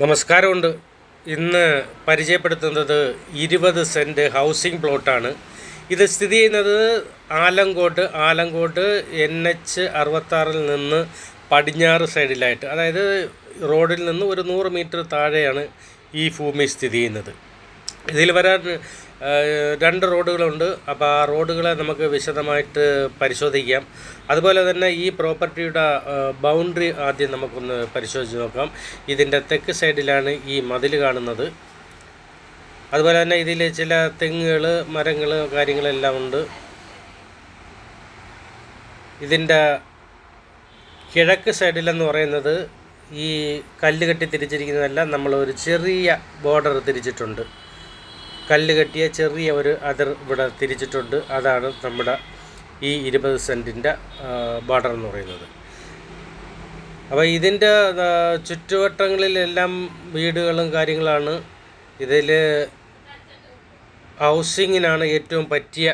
നമസ്കാരമുണ്ട്. ഇന്ന് പരിചയപ്പെടുത്തുന്നത് ഇരുപത് സെന്റ് ഹൗസിംഗ് പ്ലോട്ടാണ്. ഇത് സ്ഥിതി ചെയ്യുന്നത് ആലങ്കോട്ട് ആലങ്കോട്ട് എൻ എച്ച് അറുപത്താറിൽ നിന്ന് പടിഞ്ഞാറ് സൈഡിലായിട്ട്. അതായത് റോഡിൽ നിന്ന് ഒരു നൂറ് മീറ്റർ താഴെയാണ് ഈ ഭൂമി സ്ഥിതി ചെയ്യുന്നത്. ഇതിൽ വരാൻ രണ്ട് റോഡുകളുണ്ട്. അപ്പോൾ ആ റോഡുകളെ നമുക്ക് വിശദമായിട്ട് പരിശോധിക്കാം. അതുപോലെ തന്നെ ഈ പ്രോപ്പർട്ടിയുടെ ബൗണ്ടറി ആദ്യം നമുക്കൊന്ന് പരിശോധിച്ച് നോക്കാം. ഇതിന്റെ തെക്ക് സൈഡിലാണ് ഈ മതിൽ കാണുന്നത്. അതുപോലെ തന്നെ ഇതിൽ ചില തെങ്ങുകൾ മരങ്ങൾ കാര്യങ്ങളെല്ലാം ഉണ്ട്. ഇതിന്റെ കിഴക്ക് സൈഡിലെന്ന് പറയുന്നത് ഈ കല്ല് കെട്ടി തിരിച്ചിരിക്കുന്നതെല്ലാം നമ്മൾ ഒരു ചെറിയ ബോർഡർ തിരിച്ചിട്ടുണ്ട്. കല്ല് കെട്ടിയ ചെറിയ ഒരു അതിർ ഇവിടെ തിരിച്ചിട്ടുണ്ട്. അതാണ് നമ്മുടെ ഈ ഇരുപത് സെന്റിന്റെ ബോർഡർ എന്ന് പറയുന്നത്. അപ്പോൾ ഇതിന്റെ ചുറ്റുവട്ടങ്ങളിലെല്ലാം വീടുകളും കാര്യങ്ങളാണ്. ഇതിൽ ഹൗസിങ്ങിനാണ് ഏറ്റവും പറ്റിയ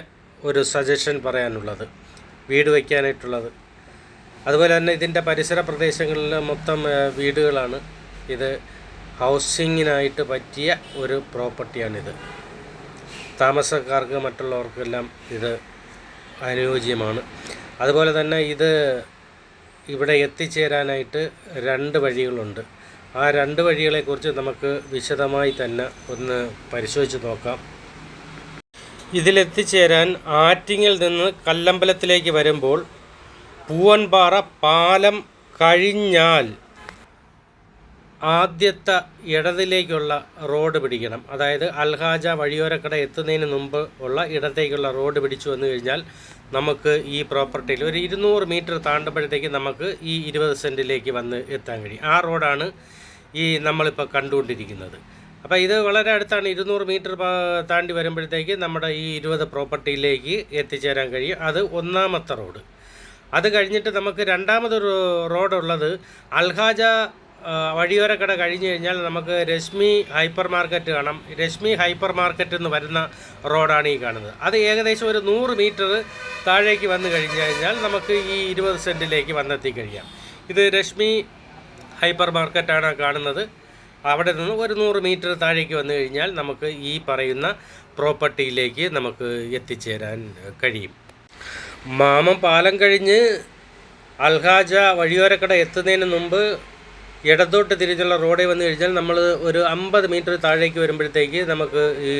ഒരു സജഷൻ പറയാനുള്ളത്. വീട് വയ്ക്കാനായിട്ടുള്ളത് അതുപോലെ തന്നെ ഇതിന്റെ പരിസര പ്രദേശങ്ങളിൽ മൊത്തം വീടുകളാണ്. ഇത് ഹൗസിങ്ങിനായിട്ട് പറ്റിയ ഒരു പ്രോപ്പർട്ടിയാണിത്. താമസക്കാർക്ക് മറ്റുള്ളവർക്കെല്ലാം ഇത് അനുയോജ്യമാണ്. അതുപോലെ തന്നെ ഇത് ഇവിടെ എത്തിച്ചേരാനായിട്ട് രണ്ട് വഴികളുണ്ട്. ആ രണ്ട് വഴികളെക്കുറിച്ച് നമുക്ക് വിശദമായി തന്നെ ഒന്ന് പരിശോധിച്ച് നോക്കാം. ഇതിലെത്തിച്ചേരാൻ ആറ്റിങ്ങിൽ നിന്ന് കല്ലമ്പലത്തിലേക്ക് വരുമ്പോൾ പൂവൻപാറ പാലം കഴിഞ്ഞാൽ ആദ്യത്തെ ഇടത്തിലേക്കുള്ള റോഡ് പിടിക്കണം. അതായത് അൽഹാജ വഴിയോരക്കട എത്തുന്നതിന് മുമ്പ് ഉള്ള ഇടത്തേക്കുള്ള റോഡ് പിടിച്ചു വന്നു കഴിഞ്ഞാൽ നമുക്ക് ഈ പ്രോപ്പർട്ടിയിൽ ഒരു ഇരുന്നൂറ് മീറ്റർ താണ്ടുമ്പോഴത്തേക്ക് നമുക്ക് ഈ ഇരുപത് സെന്റിലേക്ക് വന്ന് എത്താൻ കഴിയും. ആ റോഡാണ് ഈ നമ്മളിപ്പോൾ കണ്ടുകൊണ്ടിരിക്കുന്നത്. അപ്പോൾ ഇത് വളരെ അടുത്താണ് ഇരുന്നൂറ് മീറ്റർ താണ്ടി വരുമ്പോഴത്തേക്ക് നമ്മുടെ ഈ ഇരുപത് പ്രോപ്പർട്ടിയിലേക്ക് എത്തിച്ചേരാൻ കഴിയും. അത് ഒന്നാമത്തെ റോഡ്. അത് കഴിഞ്ഞിട്ട് നമുക്ക് രണ്ടാമതൊരു റോഡുള്ളത് അൽഹാജ ആ, കട കഴിഞ്ഞ് കഴിഞ്ഞാൽ നമുക്ക് രശ്മി ഹൈപ്പർ മാർക്കറ്റ് കാണാം. രശ്മി ഹൈപ്പർ മാർക്കറ്റ് എന്ന് വരുന്ന റോഡാണ് ഈ കാണുന്നത്. അത് ഏകദേശം ഒരു നൂറ് മീറ്റർ താഴേക്ക് വന്നു കഴിഞ്ഞ് കഴിഞ്ഞാൽ നമുക്ക് ഈ ഇരുപത് സെന്റിലേക്ക് വന്നെത്തി കഴിയാം. ഇത് രശ്മി ഹൈപ്പർ മാർക്കറ്റാണ് കാണുന്നത്. അവിടെ നിന്ന് ഒരു നൂറ് മീറ്റർ താഴേക്ക് വന്നു കഴിഞ്ഞാൽ നമുക്ക് ഈ പറയുന്ന പ്രോപ്പർട്ടിയിലേക്ക് നമുക്ക് എത്തിച്ചേരാൻ കഴിയും. മാമം പാലം കഴിഞ്ഞ് അൽഹാജ വഴിയോരക്കട എത്തുന്നതിന് മുമ്പ് ഇടത്തോട്ട് തിരിച്ചുള്ള റോഡിൽ വന്നു കഴിഞ്ഞാൽ നമ്മൾ ഒരു അമ്പത് മീറ്റർ താഴേക്ക് വരുമ്പോഴത്തേക്ക് നമുക്ക് ഈ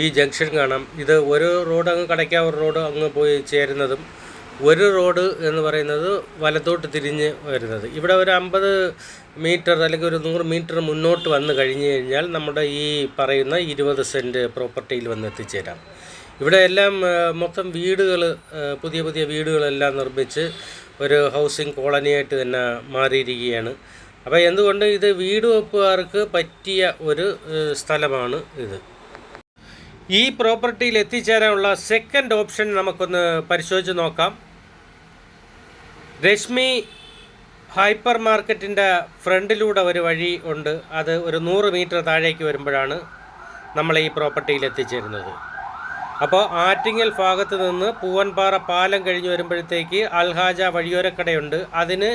ഈ ജംഗ്ഷൻ കാണാം. ഇത് ഒരു റോഡ് അങ്ങ് കടയ്ക്കാവൂർ റോഡ് അങ്ങ് പോയി ചേരുന്നതും ഒരു റോഡ് എന്ന് പറയുന്നത് വലത്തോട്ട് തിരിഞ്ഞ് വരുന്നത്. ഇവിടെ ഒരു അമ്പത് മീറ്റർ അല്ലെങ്കിൽ ഒരു നൂറ് മീറ്റർ മുന്നോട്ട് വന്ന് കഴിഞ്ഞ് കഴിഞ്ഞാൽ നമ്മുടെ ഈ പറയുന്ന ഇരുപത് സെന്റ് പ്രോപ്പർട്ടിയിൽ വന്ന് എത്തിച്ചേരാം. ഇവിടെ എല്ലാം മൊത്തം വീടുകൾ പുതിയ പുതിയ വീടുകളെല്ലാം നിർമ്മിച്ച് ഒരു ഹൗസിംഗ് കോളനിയായിട്ട് തന്നെ മാറിയിരിക്കുകയാണ്. അപ്പോൾ എന്തുകൊണ്ട് ഇത് വീട് വെപ്പുകാർക്ക് പറ്റിയ ഒരു സ്ഥലമാണ് ഇത്? ഈ പ്രോപ്പർട്ടിയിൽ എത്തിച്ചേരാനുള്ള സെക്കൻഡ് ഓപ്ഷൻ നമുക്കൊന്ന് പരിശോധിച്ച് നോക്കാം. രശ്മി ഹൈപ്പർ മാർക്കറ്റിന്റെ ഫ്രണ്ടിലൂടെ ഒരു വഴി ഉണ്ട്. അത് ഒരു നൂറ് മീറ്റർ താഴേക്ക് വരുമ്പോഴാണ് നമ്മൾ ഈ പ്രോപ്പർട്ടിയിൽ എത്തിച്ചേരുന്നത്. അപ്പോൾ ആറ്റിങ്ങൽ ഭാഗത്ത് നിന്ന് പൂവൻപാറ പാലം കഴിഞ്ഞ് വരുമ്പോഴത്തേക്ക് അൽഹാജ വഴിയോരക്കടയുണ്ട്. അതിന്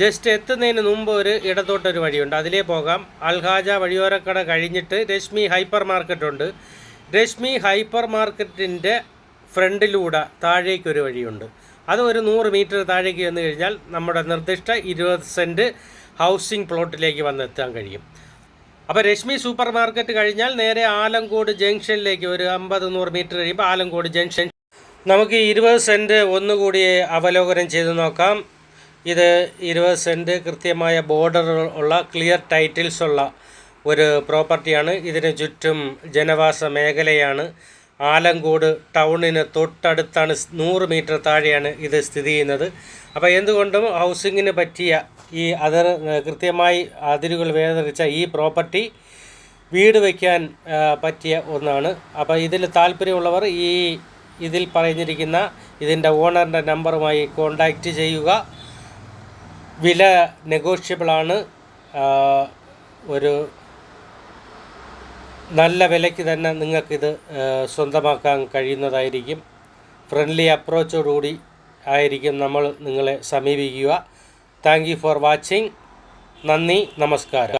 ജസ്റ്റ് എത്തുന്നതിന് മുമ്പ് ഒരു ഇടത്തോട്ടൊരു വഴിയുണ്ട്. അതിലേ പോകാം. അൽഹാജ വഴിയോരക്കട കഴിഞ്ഞിട്ട് രശ്മി ഹൈപ്പർ മാർക്കറ്റുണ്ട് രശ്മി ഹൈപ്പർ മാർക്കറ്റിന്റെ ഫ്രണ്ടിലൂടെ താഴേക്കൊരു വഴിയുണ്ട്. അത് ഒരു നൂറ് മീറ്റർ താഴേക്ക് വന്നു കഴിഞ്ഞാൽ നമ്മുടെ നിർദ്ദിഷ്ട ഇരുപത് സെന്റ് ഹൗസിംഗ് പ്ലോട്ടിലേക്ക് വന്നെത്താൻ കഴിയും. അപ്പോൾ രശ്മി സൂപ്പർ മാർക്കറ്റ് കഴിഞ്ഞാൽ നേരെ ആലങ്കോട് ജംഗ്ഷനിലേക്ക് ഒരു അമ്പത് നൂറ് മീറ്റർ കഴിയുമ്പോൾ ആലങ്കോട് ജംഗ്ഷൻ. നമുക്ക് ഇരുപത് സെന്റ് ഒന്നുകൂടി അവലോകനം ചെയ്ത് നോക്കാം. ഇത് ഇരുപത് സെന്റ് കൃത്യമായ ബോർഡർ ഉള്ള ക്ലിയർ ടൈറ്റിൽസ് ഉള്ള ഒരു പ്രോപ്പർട്ടിയാണ് ഇതിന് ചുറ്റും ജനവാസ മേഖലയാണ്. ആലങ്കോട് ടൗണിന് തൊട്ടടുത്താണ് നൂറ് മീറ്റർ താഴെയാണ് ഇത് സ്ഥിതി ചെയ്യുന്നത്. അപ്പോൾ എന്തുകൊണ്ടും ഹൗസിങ്ങിന് പറ്റിയ ഈ അതിർ കൃത്യമായി അതിരുകൾ വേദനിച്ച ഈ പ്രോപ്പർട്ടി വീട് വയ്ക്കാൻ പറ്റിയ ഒന്നാണ്. അപ്പോൾ ഇതിൽ താല്പര്യമുള്ളവർ ഈ ഇതിൽ പറഞ്ഞിരിക്കുന്ന ഇതിന്റെ ഓണറിന്റെ നമ്പറുമായി കോണ്ടാക്റ്റ് ചെയ്യുക. വില നെഗോഷ്യബിളാണ് ഒരു നല്ല വിലയ്ക്ക് തന്നെ നിങ്ങൾക്കിത് സ്വന്തമാക്കാൻ കഴിയുന്നതായിരിക്കും. ഫ്രണ്ട്ലി അപ്രോച്ചോടുകൂടി ആയിരിക്കും നമ്മൾ നിങ്ങളെ സമീപിക്കുക. താങ്ക് യു ഫോർ വാച്ചിങ് നന്ദി നമസ്കാരം.